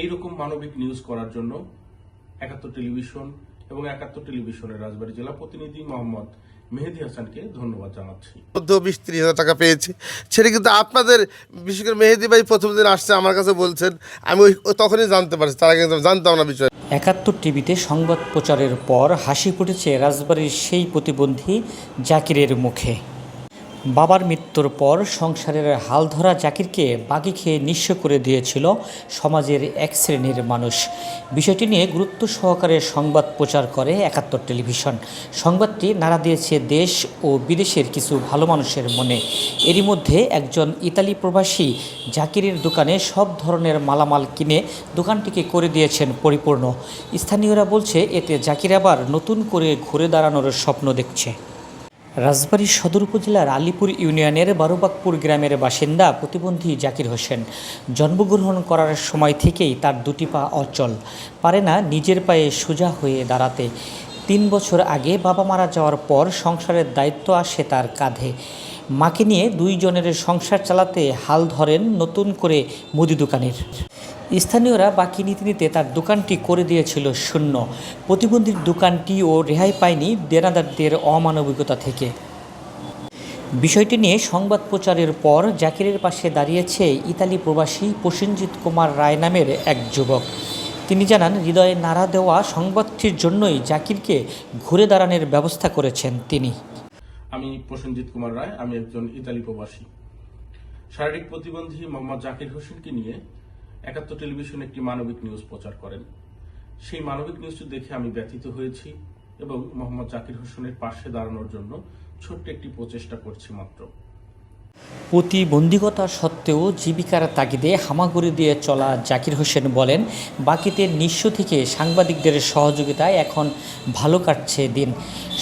এই রকম মানবিক নিউজ করার জন্য একাত্তর টেলিভিশন এবং একাত্তর টেলিভিশনের রাজবাড়ী জেলা প্রতিনিধি মোহাম্মদ মেহেদি হাসানকে ধন্যবাদ জানাচ্ছি। মধ্যেও বিশ ত্রিশ হাজার টাকা পেয়েছি। সেটা কিন্তু আপনাদের বিশেষ করে মেহেদি ভাই প্রথম দিন আসছে আমার কাছে বলছেন আমি ওই তখনই জানতে পারছি তার আগে কিন্তু জানতাম না বিষয়। একাত্তর টিভিতে সংবাদ প্রচারের পর হাসি ফুটেছে রাজবাড়ির সেই প্রতিবন্ধী জাকিরের মুখে। বাবার মৃত্যুর পর সংসারের হাল ধরা জাকিরকে বাকি খেয়ে নিঃস্ব করে দিয়েছিল সমাজের এক শ্রেণির মানুষ। বিষয়টি নিয়ে গুরুত্ব সহকারে সংবাদ প্রচার করে একাত্তর টেলিভিশন। সংবাদটি নাড়া দিয়েছে দেশ ও বিদেশের কিছু ভালো মানুষের মনে। এরই মধ্যে একজন ইতালি প্রবাসী জাকিরের দোকানে সব ধরনের মালামাল কিনে দোকানটিকে করে দিয়েছেন পরিপূর্ণ। স্থানীয়রা বলছে, এতে জাকির আবার নতুন করে ঘুরে দাঁড়ানোর স্বপ্ন দেখছে। রাজবাড়ী সদর উপজেলার আলিপুর ইউনিয়নের বারোবাকপুর গ্রামের বাসিন্দা প্রতিবন্ধী জাকির হোসেন জন্মগ্রহণ করার সময় থেকেই তার দুটি পা অচল, পারে না নিজের পায়ে সোজা হয়ে দাঁড়াতে। তিন বছর আগে বাবা মারা যাওয়ার পর সংসারের দায়িত্ব আসে তার কাঁধে। মাকে নিয়ে দুইজনের সংসার চালাতে হাল ধরেন নতুন করে মুদি দোকানের। স্থানীয়রা বাকি নীতি নিতে তার দোকানটি করে দিয়েছিল শূন্য। প্রতিবন্ধীর দোকানটি ও রেহাই পায়নি দেনাদারদের অমানবিকতা থেকে। বিষয়টি নিয়ে সংবাদ প্রচারের পর জাকিরের পাশে দাঁড়িয়েছে ইতালি প্রবাসী প্রসেনজিৎ কুমার রায় নামের এক যুবক। তিনি জানান, হৃদয়ে নাড়া দেওয়া সংবাদটির জন্যই জাকিরকে ঘুরে দাঁড়ানোর ব্যবস্থা করেছেন তিনি। আমি প্রসেনজিৎ কুমার রায়, আমি একজন ইতালি প্রবাসী। শারীরিক প্রতিবন্ধী মোহাম্মদ জাকির হোসেনকে নিয়ে একাত্তর টেলিভিশন একটি মানবিক নিউজ প্রচার করেন। সেই মানবিক নিউজটি দেখে আমি ব্যথিত হয়েছি এবং মোহাম্মদ জাকির হোসেনের পাশে দাঁড়ানোর জন্য ছোট্ট একটি প্রচেষ্টা করছি মাত্র। প্রতিবন্ধিকতা সত্ত্বেও জীবিকার তাগিদে হামাগুড়ি দিয়ে চলা জাকির হোসেন বলেন, বাকিতে নিঃস্ব থেকে সাংবাদিকদের সহযোগিতায় এখন ভালো কাটছে দিন।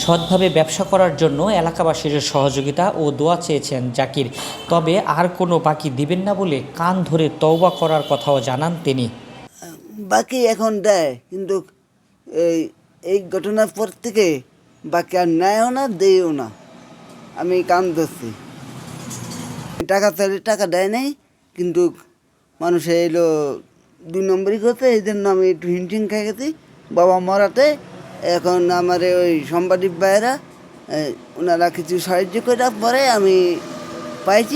সৎভাবে ব্যবসা করার জন্য এলাকাবাসীর সহযোগিতা ও দোয়া চেয়েছেন জাকির। তবে আর কোনো বাকি দিবেন না বলে কান ধরে তওবা করার কথাও জানান তিনি। বাকি এখন দেয়, কিন্তু এই এই ঘটনার পর থেকে বাকি আর নেয়ও না, দেয়ও না। আমি কান ধরছি। টাকা চাইলে টাকা দেয় নাই? কিন্তু মানুষ এলো দুই নম্বরই করতে, এই জন্য আমি একটু হিমটিম খেয়ে গেছি। বাবা মরাতে, এখন আমার ওই সাংবাদিক ভাইয়েরা ওনারা কিছু সাহায্য করে, পরে আমি পাইছি।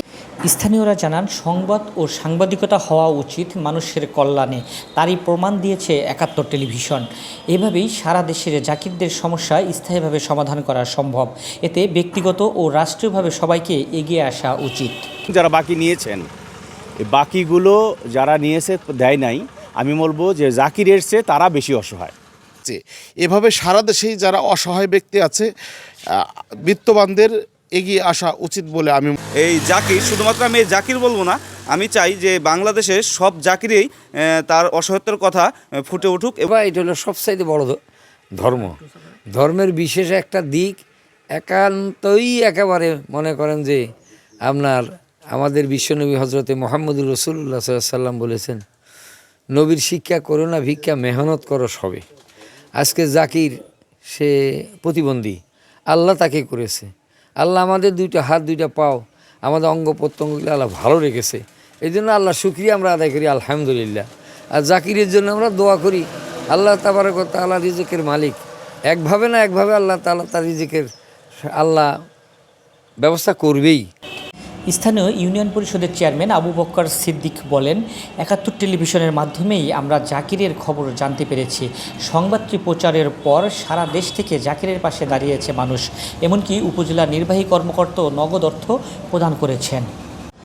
স্থানীয়রা জানান সংবাদ ও সাংবাদিকতা হওয়া উচিত মানুষের কল্যাণে। তারই প্রমাণ দিয়েছে একাত্তর টেলিভিশন। এভাবেই সারা দেশের জাকিরদের সমস্যা স্থায়ীভাবে সমাধান করা সম্ভব। এতে ব্যক্তিগত ও রাষ্ট্রীয়ভাবে সবাইকে এগিয়ে আসা উচিত। যারা বাকি নিয়েছেন বাকিগুলো যারা নিয়েছে দেয় নাই আমি বলব যে জাকির এসছে তারা বেশি অসহায়। যে এভাবে সারা দেশেই যারা অসহায় ব্যক্তি আছে বিত্তবানদের এগিয়ে আসা উচিত বলে আমি এই জাকির শুধুমাত্র আমি এই জাকির বলব না আমি চাই যে বাংলাদেশের সব জাকিরেই তার অসহায়তার কথা ফুটে উঠুক এবার এটা হলো সবচাইতে বড় ধর্ম। ধর্মের বিশেষ একটা দিক একান্তই একেবারে মনে করেন যে আপনার আমাদের বিশ্বনবী হজরতে মোহাম্মদুর রসুল্লাহ সাল্লাম বলেছেন নবীর শিক্ষা করো না ভিক্ষা মেহনত করো সবে। আজকে জাকির সে প্রতিবন্ধী আল্লাহ তাকে করেছে। আল্লাহ আমাদের দুইটা হাত, দুইটা পাও। আমাদের অঙ্গ প্রত্যঙ্গগুলো আল্লাহ ভালো রেখেছে। এই জন্য আল্লাহ শুক্রিয়া আমরা আদায় করি, আলহামদুলিল্লাহ। আর জাকিরের জন্য আমরা দোয়া করি, আল্লাহ তাবারক আল্লাহ রিজেকের মালিক। একভাবে না একভাবে আল্লাহ তাল্লাহ তার রিজেকের আল্লাহ ব্যবস্থা করবেই। স্থানীয় ইউনিয়ন পরিষদের চেয়ারম্যান আবু বক্কর সিদ্দিক বলেন, একাত্তর টেলিভিশনের মাধ্যমেই আমরা জাকিরের খবর জানতে পেরেছি। সংবাদটি প্রচারের পর সারা দেশ থেকে জাকিরের পাশে দাঁড়িয়েছে মানুষ। এমনকি উপজেলা নির্বাহী কর্মকর্তা নগদ অর্থ প্রদান করেছেন।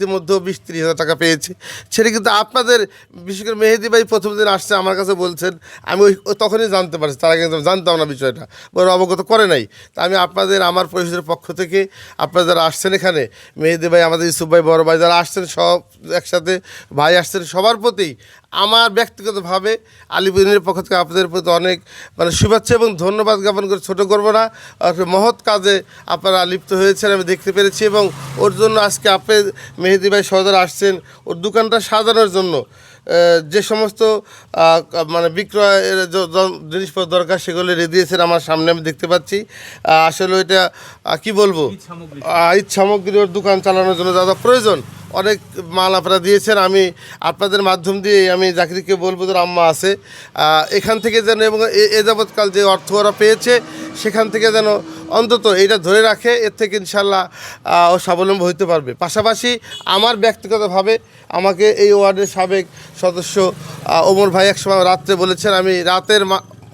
ইতিমধ্যেও বিশ ত্রিশ হাজার টাকা পেয়েছি। সেটা কিন্তু আপনাদের, বিশেষ করে মেহেদি ভাই প্রথম দিন আসছে, আমার কাছে বলছেন, আমি ওই তখনই জানতে পারছি, তারা কিন্তু জানতাম না বিষয়টা। বড় অবগত করে নাই। তা আমি আপনাদের, আমার পরিষদের পক্ষ থেকে, আপনারা যারা আসছেন এখানে, মেহেদি ভাই, আমাদের ইসুফ ভাই, বড় ভাই যারা আসছেন, সব একসাথে ভাই আসছেন, সবার প্রতি আমার ব্যক্তিগতভাবে আলিপুরের পক্ষ থেকে আপনাদের প্রতি অনেক মানে শুভেচ্ছা এবং ধন্যবাদ জ্ঞাপন করে। ছোটো করব না মহৎ কাজে আপনারা লিপ্ত হয়েছেন, আমি দেখতে পেরেছি এবং ওর জন্য আজকে আপনি মেহেদি ভাই সহদর আসছেন ওর দোকানটা সাজানোর জন্য। যে সমস্ত মানে বিক্রয়ের জিনিসপত্র দরকার সেগুলো রেডি দিয়েছেন আমার সামনে আমি দেখতে পাচ্ছি। আসলে ওইটা কি বলব? ঈদ সামগ্রী ওর দোকান চালানোর জন্য যা যা প্রয়োজন অনেক মাল আপনারা দিয়েছেন, আমি আপনাদের মাধ্যম দিয়ে আমি জাকিরকে বলব তোর আম্মা আছে। এখান থেকে যেন এবং এ- যাবৎকাল যে অর্থ ওরা পেয়েছে, সেখান থেকে যেন অন্তত এটা ধরে রাখে, এর থেকে ইনশাল্লাহ ও স্বাবলম্বী হতে পারবে। পাশাপাশি আমার ব্যক্তিগতভাবে আমাকে এই ওয়ার্ডের সাবেক সদস্য ওমর ভাই একসময় রাত্রে বলেছেন, আমি রাতের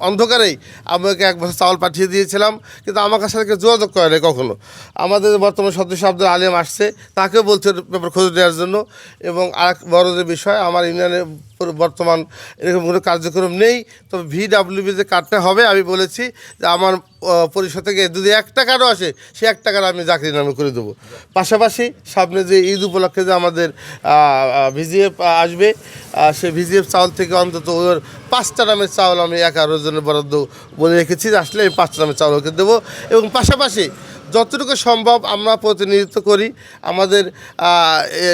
অন্ধকারেই আমাকে এক বছর চাউল পাঠিয়ে দিয়েছিলাম, কিন্তু আমার কাছে থেকে যোগাযোগ করে নাই কখনো। আমাদের বর্তমান সদস্য আব্দুল আলিম আসছে, তাকেও বলছে পেপার খোঁজ নেওয়ার জন্য। এবং আর বড় যে বিষয়, আমার ইউনিয়নে পুরো বর্তমান এরকম কোনো কার্যক্রম নেই। তবে ভিডাব্লিউবি যে কার্ডটা হবে, আমি বলেছি যে আমার পরিষদ থেকে যদি এক টাকারও আসে, সে এক টাকার আমি চাকরি নামে করে দেবো। পাশাপাশি সামনে যে ঈদ উপলক্ষে যে আমাদের ভিজিএফ আসবে সে ভিজিএফ চাউল থেকে অন্তত ওর পাঁচটা নামের চাউল আমি এক এগারো জনের বরাদ্দ বলে রেখেছি। আসলে আমি পাঁচটা নামের চাউল ওকে দেবো। এবং পাশাপাশি যতটুকু সম্ভব আমরা প্রতিনিধিত্ব করি, আমাদের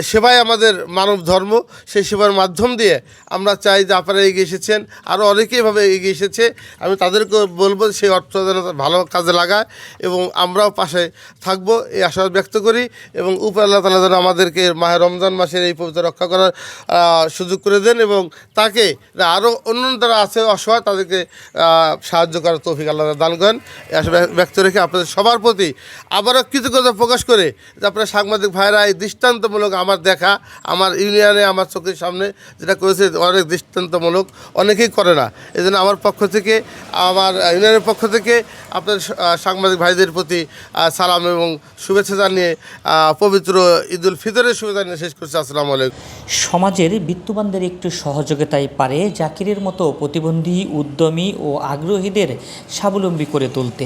সেবাই আমাদের মানব ধর্ম, সেই সেবার মাধ্যম দিয়ে আমরা চাই যে আপনারা এগিয়ে এসেছেন। আরও অনেকেই এভাবে এগিয়ে এসেছে। আমি তাদেরকে বলব সেই অর্থ যেন ভালো কাজে লাগায় এবং আমরাও পাশে থাকব, এই আশাবাদ ব্যক্ত করি এবং উপর আল্লাহ তালা যেন আমাদেরকে মাহে রমজান মাসের এই পবিত্র রক্ষা করার সুযোগ করে দেন এবং তাকে আরও অন্য যারা আছে অসহায় তাদেরকে সাহায্য করার তৌফিক আল্লাহ দান করেন। এই আশা ব্যক্ত রেখে আপনাদের সবার প্রতি আবারও কৃতজ্ঞতা প্রকাশ করে যে আপনারা সাংবাদিক ভাইরা এই দৃষ্টান্তমূলক আমার দেখা, আমার ইউনিয়নে, আমার চোখের সামনে যেটা করেছে অনেক দৃষ্টান্তমূলক, অনেকেই করে না। এই আমার পক্ষ থেকে, আমার ইউনিয়নের পক্ষ থেকে আপনার সাংবাদিক ভাইদের প্রতি সালাম এবং শুভেচ্ছা জানিয়ে পবিত্র ঈদুল ফিতরের শুভেচ্ছা জানিয়ে শেষ করছি। আসসালামু আলাইকুম। সমাজের বিত্তবানদের একটু সহযোগিতায় পারে জাকিরের মতো প্রতিবন্ধী, উদ্যমী ও আগ্রহীদের স্বাবলম্বী করে তুলতে।